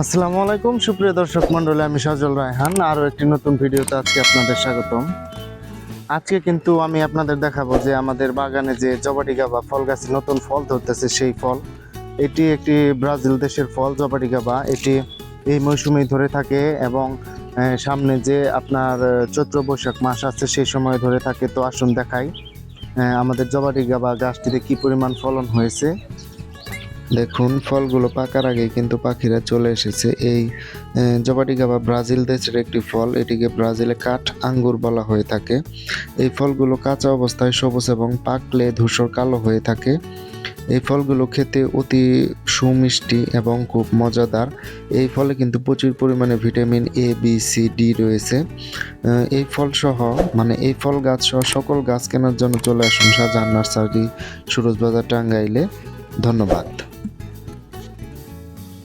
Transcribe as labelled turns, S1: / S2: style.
S1: আসসালামু আলাইকুম, সুপ্রিয় দর্শক মণ্ডলী, আমি সজল রায়হান। আরও একটি নতুন ভিডিওতে আজকে আপনাদের স্বাগতম। আজকে কিন্তু আমি আপনাদের দেখাবো যে আমাদের বাগানে যে জবাটিকা বা ফল গাছে নতুন ফল ধরতেছে সেই ফল, এটি একটি ব্রাজিল দেশের ফল জবাটিকা বা। এটি এই মৌসুমেই ধরে থাকে এবং সামনে যে আপনার চৈত্র বৈশাখ মাস আছে সেই সময় ধরে থাকে। তো আসুন দেখাই আমাদের জবাটিকা বা গাছটিতে কি পরিমাণ ফলন হয়েছে। দেখুন, ফলগুলো পাকার আগে কিন্তু পাখিরা চলে এসেছে। এই জবাটিকা বা ব্রাজিল দেশের একটি ফল, এটিকে ব্রাজিলে কাঠ আঙ্গুর বলা হয়ে থাকে। এই ফলগুলো কাঁচা অবস্থায় সবুজ এবং পাকলে ধূসর কালো হয়ে থাকে। এই ফলগুলো খেতে অতি সুমিষ্টি এবং খুব মজাদার। এই ফলে কিন্তু প্রচুর পরিমাণে vitamin A B C D রয়েছে। এই ফল সহ মানে এই ফল গাছ সহ সকল গাছ কেনার জন্য চলে আসুন শাহজাহান নার্সারি, সুরজবাজার, টাঙ্গাইলে। ধন্যবাদ।